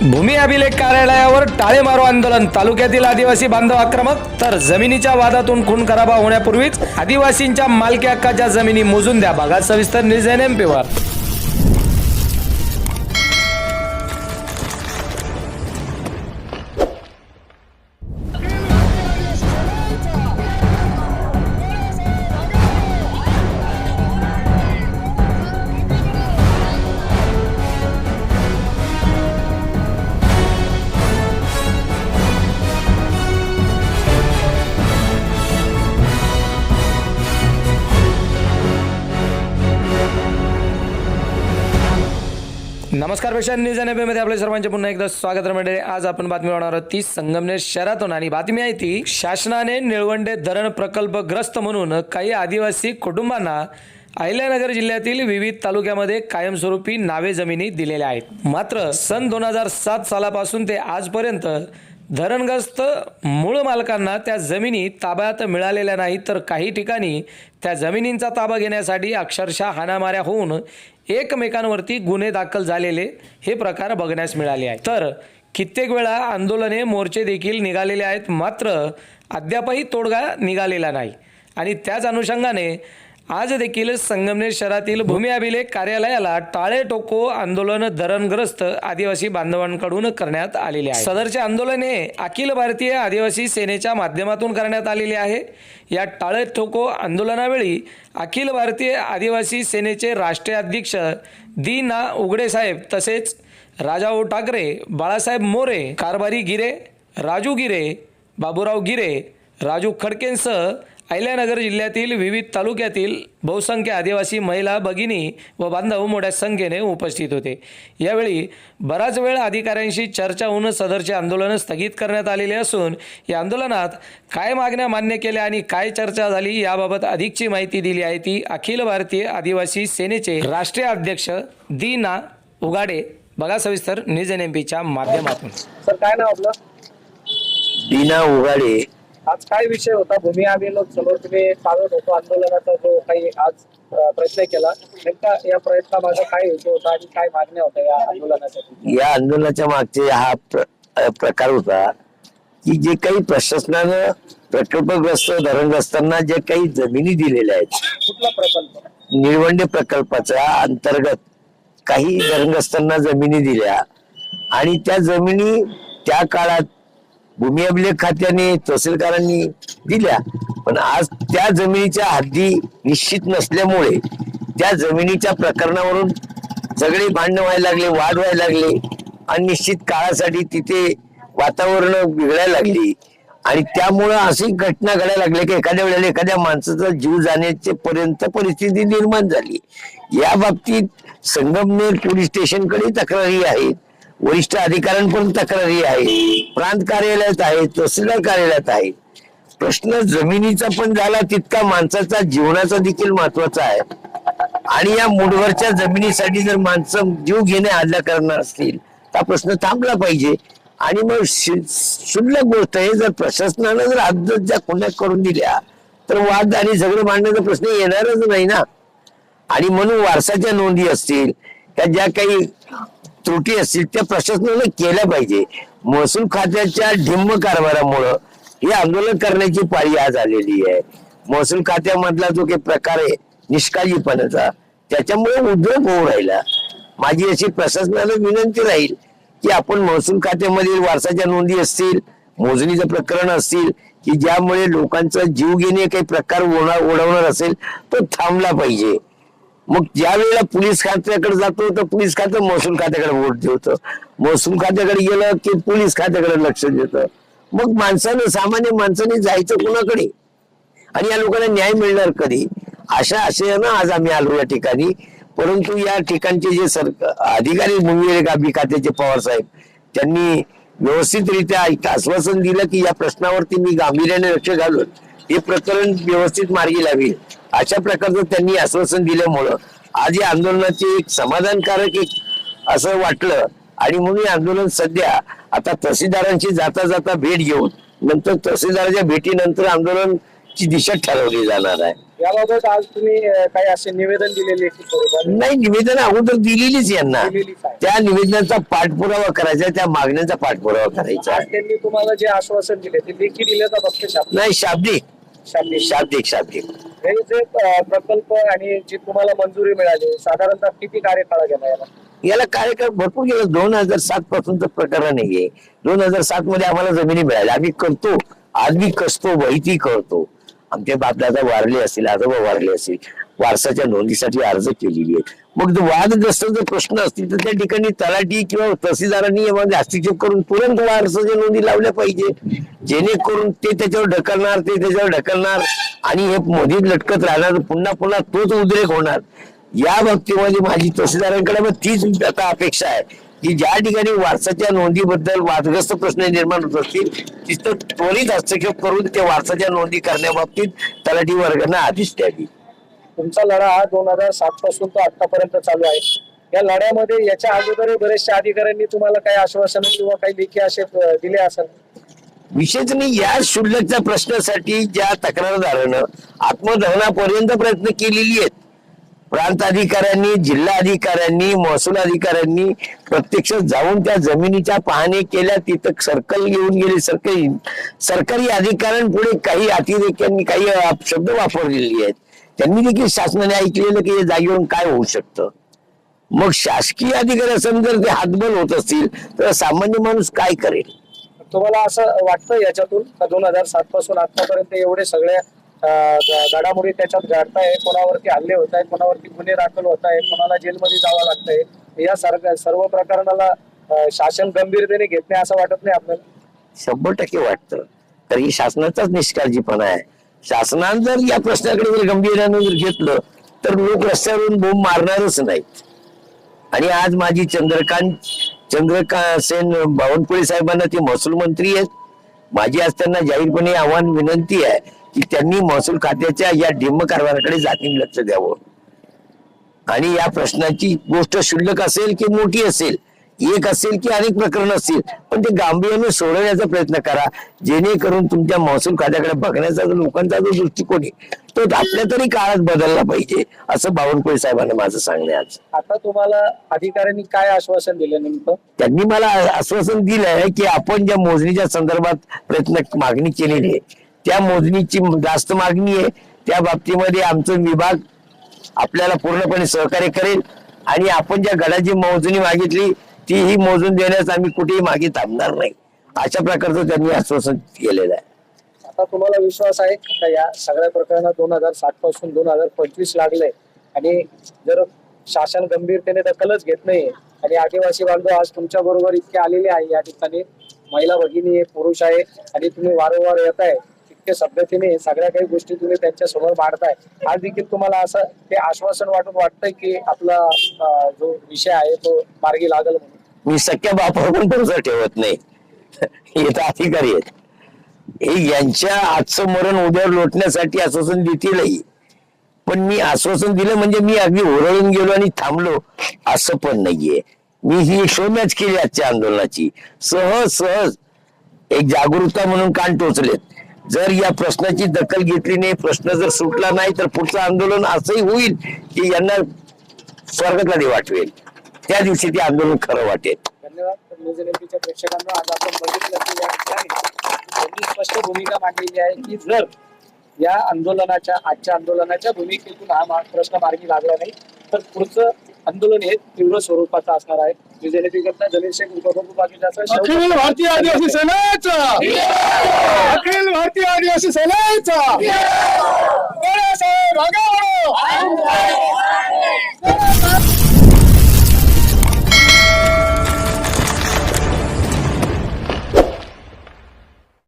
भूमी अभिलेख कार्यालयावर टाळे मारो आंदोलन. तालुक्यातील आदिवासी बांधव आक्रमक तर जमिनीच्या वादातून खून खराबा होण्यापूर्वीच आदिवासींच्या मालकी हक्काच्या जमिनी मोजून द्या. बघा सविस्तर न्यूज एन एम पीवर नमस्कार पेशा न्यूज एनमध्ये आपल्या सर्वांचे पुन्हा एकदा स्वागत म्हणजे आज आपण बातमी होणार आहोत ती संगमनेर शहरातून. आणि बातमी आहे ती शासनाने निळवंडे धरण प्रकल्पग्रस्त म्हणून काही आदिवासी कुटुंबांना अहिल्यानगर जिल्ह्यातील विविध तालुक्यामध्ये कायमस्वरूपी नावे जमिनी दिलेल्या आहेत. मात्र सन दोन हजार सात सालापासून ते आजपर्यंत धरणग्रस्त मूळ मालकांना त्या जमिनी ताब्यात मिळालेल्या नाहीत तर काही ठिकाणी त्या जमिनींचा ताबा घेण्यासाठी अक्षरशः हाणामाऱ्या होऊन एकमेकांवरती गुन्हे दाखल झालेले हे प्रकार बघण्यास मिळाले आहेत. तर कित्येक वेळा आंदोलने मोर्चे देखील निघालेले आहेत मात्र अद्यापही तोडगा निघालेला नाही. आणि त्याच अनुषंगाने आज देखील संगमनेर शहरातील भूमी अभिलेख कार्यालयाला टाळे टोको आंदोलन धरणग्रस्त आदिवासी बांधवांकडून करण्यात आलेले आहे. सदरचे आंदोलन हे अखिल भारतीय आदिवासी सेनेच्या माध्यमातून करण्यात आलेले आहे. या टाळे ठोको आंदोलनावेळी अखिल भारतीय आदिवासी सेनेचे राष्ट्रीय अध्यक्ष दी ना उघडेसाहेब तसेच राजाभाऊ ठाकरे बाळासाहेब मोरे कारभारी गिरे राजू गिरे बाबूराव गिरे राजू खडकेंसह अहिल्यानगर जिल्ह्यातील विविध तालुक्यातील बहुसंख्य आदिवासी महिला भगिनी व बांधव मोठ्या संख्येने उपस्थित होते. यावेळी बराच वेळ अधिकाऱ्यांशी चर्चा होऊन सदरचे आंदोलन स्थगित करण्यात आलेले असून या आंदोलनात काय मागण्या मान्य केल्या आणि काय चर्चा झाली याबाबत अधिकची माहिती दिली आहे ती अखिल भारतीय आदिवासी सेनेचे राष्ट्रीय अध्यक्ष दी ना उगाडे. बघा सविस्तर न्यूज एन एम पीच्या माध्यमातून. सर काय नाव आपलं? दीना उघाडे आज काय विषय होता? भूमी अभिलेख समोर तुम्ही चालत होतो आंदोलनाचा जो काही आज प्रयत्न केला नेमका या प्रयत्नामागे काय हेतू होता आणि काय मागण्या होत्या या आंदोलनासाठी? या आंदोलनाच्या मागचे हा प्र- प्रकार होता की जे काही प्रशासनानं प्रकल्पग्रस्त धरणग्रस्तांना जे काही जमिनी दिलेल्या आहेत कुठला प्रकल्प? निळवंडे प्रकल्पाच्या अंतर्गत काही धरणग्रस्तांना जमिनी दिल्या आणि त्या जमिनी त्या काळात भूमी अभिलेख खात्याने तहसीलदारांनी दिल्या. पण आज त्या जमिनीच्या हद्दी निश्चित नसल्यामुळे त्या जमिनीच्या प्रकरणावरून सगळे भांडण व्हायला लागले वाद व्हायला लागले अनिश्चित काळासाठी तिथे वातावरण बिघडायला लागली. आणि त्यामुळं अशी घटना घडायला लागली की एखाद्या वेळेला एखाद्या माणसाचा जीव जाण्याचे पर्यंत परिस्थिती निर्माण झाली. या बाबतीत संगमनेर पोलीस स्टेशनकडे तक्रारी आहेत. वरिष्ठ अधिकाऱ्यांपर्यंत तक्रारी आहे प्रांत कार्यालयात आहे तहसीलदार कार्यालयात आहे. प्रश्न जमिनीचा पण झाला तितका माणसाचा जीवनाचा देखील महत्त्वाचा आहे. आणि या मूडवरच्या जमिनीसाठी जर माणसं जीव घेणे हल्ला करणार असतील तर प्रश्न थांबला पाहिजे. आणि मग शुल्लक गोष्ट आहे जर प्रशासनानं जर आदत ज्या खुन्या करून दिल्या तर वाद आणि झगडे मांडण्याचा प्रश्न येणारच नाही ना. आणि म्हणून वारसाच्या नोंदी असतील त्या ज्या काही त्रुटी असतील त्या प्रशासनानं केल्या पाहिजे. महसूल खात्याच्या ढिम्म कारभारामुळं हे आंदोलन करण्याची पाळी आज आलेली आहे. महसूल खात्यामधला जो काही प्रकार आहे निष्काळजीपणाचा त्याच्यामुळे उद्योग होऊ राहिला. माझी अशी प्रशासनाला विनंती राहील की आपण महसूल खात्यामधील वारसाच्या नोंदी असतील मोजणीचं प्रकरण असतील की ज्यामुळे लोकांचा जीव घेणे काही प्रकार ओढा- ओढवणार असेल तो थांबला पाहिजे. मग ज्या वेळेला पोलीस खात्याकडे जातो तर पोलीस खातं महसूल खात्याकडे वोट ठेवतं महसूल खात्याकडे गेलं की पोलीस खात्याकडे लक्ष देतं. मग माणसानं सामान्य माणसाने जायचं कुणाकडे? आणि या लोकांना न्याय मिळणार कधी? अशा आशयानं आज आम्ही आलो या ठिकाणी. परंतु या ठिकाणचे जे सर अधिकारी भूमी गाभी खात्याचे पवार साहेब त्यांनी व्यवस्थितरित्या एक आश्वासन दिलं की या प्रश्नावरती मी गांभीर्याने लक्ष घालून हे प्रकरण व्यवस्थित मार्गी लागेल. अशा प्रकारचं त्यांनी आश्वासन दिल्यामुळं आज या आंदोलनाचे एक समाधानकारक एक असं वाटलं. आणि म्हणून आंदोलन सध्या आता तहसीलदारांची जाता जाता भेट घेऊन नंतर तहसीलदाराच्या भेटीनंतर आंदोलनची दिशा ठरवली जाणार आहे. याबाबत आज तुम्ही अं, काही असे निवेदन दिलेले की स्वरूपात नाही निवेदन अगोदर दिलेलीच यांना. दिलेलीच आहे. त्या निवेदनाचा पाठपुरावा करायचा त्या मागण्यांचा पाठपुरावा करायचा आज त्यांनी तुम्हाला जे आश्वासन दिले ते लेखी दिले का फक्त शाब्दिक? नाही शाब्दिक. शाब्दिक. शाब्दिक शाब्दिक. हे जे अं, प्रकल्प आणि जी तुम्हाला मंजुरी मिळाली साधारणतः किती कार्यकाळ गेला याला? याला कार्यक्रम भरपूर गेलं. दोन हजार सात पासूनच प्रकरण नाहीये. दोन हजार सात मध्ये आम्हाला जमिनी मिळाल्या. आम्ही करतो. आज मी कसतो माहिती करतो आमच्या बापदादा वारले असतील आजोबा वारले असतील वारसाच्या नोंदीसाठी अर्ज केलेली आहे मग जो वादग्रस्त जर प्रश्न असतील तर त्या ठिकाणी तलाठी किंवा तहसीलदारांनी यामध्ये हस्तक्षेप करून तुरंत वारसाच्या नोंदी लावल्या पाहिजे. जेणेकरून ते त्याच्यावर ढकलणार ते त्याच्यावर ढकलणार आणि हे मोदीत लटकत राहणार पुन्हा पुन्हा तोच उद्रेक होणार. या बाबतीमध्ये माझी तहसीलदारांकडे मग तीच आता अपेक्षा आहे. की ज्या ठिकाणी वारसाच्या नोंदीबद्दल वादग्रस्त प्रश्न निर्माण होत असतील तिथं त्वरित हस्तक्षेप करून त्या वारसाच्या नोंदी करण्याबाबतीत तलाठी वर्गांना आदेश द्यावी. तुमचा लढा हा दोन हजार सात पासून तो आतापर्यंत चालू आहे. या लढ्यामध्ये याच्या अगोदर बरेचशा अधिकाऱ्यांनी तुम्हाला काही आश्वासन किंवा काही लेखी असे दिले असेल? विशेष या शुल्लकच्या प्रश्नासाठी ज्या तक्रारदारानं आत्मदहनापर्यंत प्रयत्न केलेली आहेत प्रांत अधिकाऱ्यांनी जिल्हा अधिकाऱ्यांनी महसूल अधिकाऱ्यांनी प्रत्यक्ष जाऊन त्या जमिनीच्या पाहणी केल्या. तिथं सर्कल घेऊन गेले. सरकारी सरकारी अधिकाऱ्यांपुढे काही अतिरेक्यांनी काही शब्द वापरलेले आहेत. त्यांनी देखील शासनाने ऐकलेलं की या जागेवरून काय होऊ शकतं? मग शासकीय अधिकारी असं जर ते हातबल होत असतील तर सामान्य माणूस काय करेल? तुम्हाला असं वाटतं याच्यातून का दोन हजार सात पासून आतापर्यंत एवढे सगळ्या घडामोडी त्याच्यात घडताय कोणावरती हल्ले होत आहेत कोणावरती गुन्हे दाखल होत आहे कोणाला जेलमध्ये जावं लागतंय या सारख्या सर्व प्रकरणाला शासन गंभीरतेने घेत नाही असं वाटत नाही आपल्याला? शंभर टक्के वाटतं. तर ही शासनाचाच निष्काळजीपणा आहे. शासनानं जर या प्रश्नाकडे जर गंभीर्यानं जर घेतलं तर लोक रस्त्यावरून बोंब मारणारच नाहीत. आणि आज माझी चंद्रकांत चंद्रकांत सेन बावनकुळे साहेबांना ते महसूल मंत्री आहेत. माझी आज त्यांना जाहीरपणे आव्हान विनंती आहे की त्यांनी महसूल खात्याच्या या डिंब कारभाराकडे जातीने लक्ष द्यावं. आणि या प्रश्नाची गोष्ट शुल्लक असेल की मोठी असेल एक असेल की अनेक प्रकरण असतील पण ते गांभीर्याने सोडवण्याचा प्रयत्न करा. जेणेकरून तुमच्या महसूल खात्याकडे बघण्याचा जो लोकांचा जो दृष्टिकोन आहे तो आपल्या तरी काळात बदलला पाहिजे असं बावनकुळे साहेबांना माझं सांगणे आज. आता तुम्हाला अधिकाऱ्यांनी काय आश्वासन दिलं नेमकं? त्यांनी मला आश्वासन दिलं आहे की आपण ज्या मोजणीच्या संदर्भात प्रयत्न मागणी केलेली आहे त्या मोजणीची जास्त मागणी आहे. त्या बाबतीमध्ये आमचं विभाग आपल्याला पूर्णपणे सहकार्य करेल. आणि आपण ज्या गडाची मोजणी मागितली ती ही मोजून देण्यास आम्ही कुठेही मागे थांबणार नाही. अशा प्रकारचं त्यांनी आश्वासन केलेलं आहे. आता तुम्हाला विश्वास आहे का या सगळ्या प्रकरणात दोन हजार सात पासून दोन हजार पंचवीस लागले. आणि जर शासन गंभीरतेने दखलच घेत नाही आणि आदिवासी बांधव आज तुमच्या बरोबर इतके आलेले आहे या ठिकाणी महिला भगिनी आहे पुरुष आहे आणि तुम्ही वारंवार येत आहे योग्य पद्धतीने सगळ्या काही गोष्टी तुम्ही त्यांच्यासमोर मांडताय. आज देखील तुम्हाला असं ते आश्वासन वाटून वाटतंय की आपला जो विषय आहे तो मार्गी लागल म्हणून. मी सख्या बापावर पण भरोसा ठेवत नाही. हे तर अधिकारी आहेत. हे यांच्या आजचं मरण उद्यावर लोटण्यासाठी आश्वासन देतीलही. पण मी आश्वासन दिलं म्हणजे मी अगदी ओरळून गेलो आणि थांबलो असं पण नाहीये. मी ही शोमॅच केली आजच्या आंदोलनाची. सहज सहज एक जागरूकता म्हणून कान टोचलेत. जर या प्रश्नाची दखल घेतली नाही प्रश्न जर सुटला नाही तर पुढचं आंदोलन असंही होईल की यांना स्वर्गातला वाटवेल. त्या दिवशी ते आंदोलन खरं वाटेल. धन्यवाद. प्रेक्षकांना आज आपण बघितलं की या ठिकाणी स्पष्ट भूमिका मांडलेली आहे की जर या आंदोलनाच्या आजच्या आंदोलनाच्या भूमिकेतून हा प्रश्न मार्गी लागला नाही तर पुढचं आंदोलन हे तीव्र स्वरूपाचं असणार आहे. अखिल भारतीय आदिवासी सेनेचा! अखिल भारतीय आदिवासी सेनेचा! बाळासाहेब